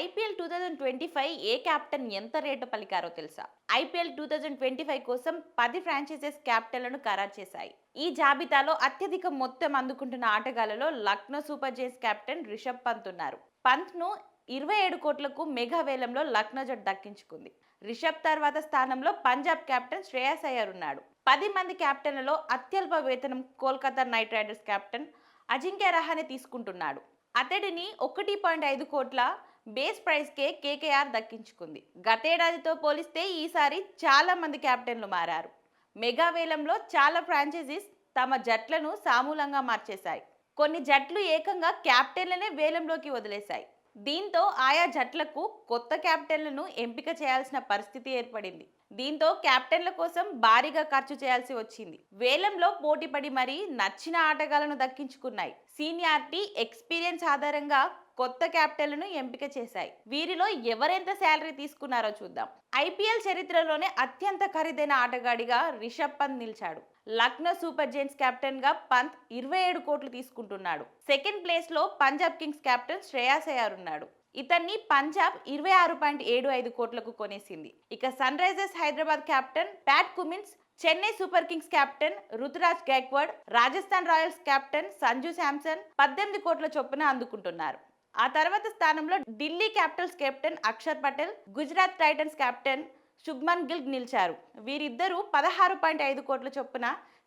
IPL two thousand twenty five ఏ captain ఎంత rate పలికారో తెలుసా? IPL two thousand twenty five కోసం పది ఫ్రాంచైజెస్ క్యాప్టెన్లను ఖరారు చేశాయి. ఈ జాబితాలో అత్యధిక మొత్తం అందుకుంటున్న ఆటగాళ్ళలో Lucknow super giants captain Rishabh Pant ఉన్నారు. పంత్ను ఇరవై ఏడు కోట్లకు మెగా వేలంలో లక్నో జట్టు దక్కించుకుంది. రిషబ్ తర్వాత స్థానంలో పంజాబ్ కెప్టెన్ శ్రేయస్ అయ్యర్ ఉన్నాడు. పది మంది కెప్టెన్లలో అత్యల్ప వేతనం Kolkata knight riders captain Ajinkya Rahane తీసుకుంటున్నాడు. అతడిని ఒకటి పాయింట్ ఐదు కోట్ల బేస్ ప్రైస్కే కేకేఆర్ దక్కించుకుంది. గతేడాదితో పోలిస్తే ఈసారి చాలా మంది కెప్టెన్లు మారారు. మెగా వేలంలో చాలా ఫ్రాంచైజీస్ తమ జట్లను సామూలంగా మార్చేశాయి. కొన్ని జట్లు ఏకంగా క్యాప్టెన్లనే వేలంలోకి వదిలేశాయి. దీంతో ఆయా జట్లకు కొత్త క్యాప్టెన్లను ఎంపిక చేయాల్సిన పరిస్థితి ఏర్పడింది. దీంతో కెప్టెన్ల కోసం భారీగా ఖర్చు చేయాల్సి వచ్చింది. వేలంలో పోటీపడి మరీ నచ్చిన ఆటగాళ్ళను దక్కించుకున్నాయి. సీనియారిటీ ఎక్స్పీరియన్స్ ఆధారంగా కొత్త క్యాప్టెన్లను ఎంపిక చేశాయి. వీరిలో ఎవరెంత శాలరీ తీసుకున్నారో చూద్దాం. ఐపీఎల్ చరిత్రలోనే అత్యంత ఖరీదైన ఆటగాడిగా రిషబ్ పంత్ నిలిచాడు. లక్నో సూపర్ జైన్స్ కెప్టెన్గా పంత్ ఇరవై ఏడు కోట్లు తీసుకుంటున్నాడు. సెకండ్ ప్లేస్లో పంజాబ్ కింగ్స్ కెప్టెన్ శ్రేయాస్ అయ్యార్ ఉన్నాడు ఇతన్ని పంజాబ్ ఇరవై ఆరు పాయింట్ ఏడు ఐదు కోట్లకు కొనేసింది. ఇక sunrisers Hyderabad captain Pat Cummins Chennai super kings captain Ruturaj Gaikwad Rajasthan royals captain Sanju Samson పద్దెనిమిది కోట్ల చొప్పున అందుకుంటున్నారు. ఆ తర్వాత స్థానంలో Delhi capitals captain Axar Patel Gujarat titans captain Shubman Gill నిలిచారు. వీరిద్దరూ పదహారు పాయింట్ ఐదు కోట్ల చొప్పున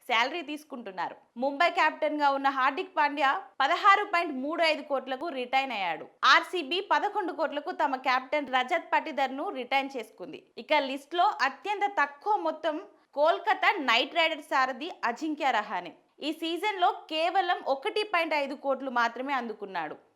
శాలరీ తీసుకుంటున్నారు. ముంబై కెప్టెన్గా ఉన్న హార్దిక్ పాండ్యా పదహారు పాయింట్ మూడు ఐదు కోట్లకు రిటైన్ అయ్యాడు. ఆర్సీబీ పదకొండు కోట్లకు తమ కెప్టెన్ రజత్ పటిదర్ను రిటైన్ చేసుకుంది. ఇక లిస్ట్లో అత్యంత తక్కువ మొత్తం కోల్కతా నైట్ రైడర్స్ సారథి అజింక్య రహానే. ఈ సీజన్లో కేవలం ఒకటి పాయింట్ ఐదు కోట్లు మాత్రమే అందుకున్నాడు.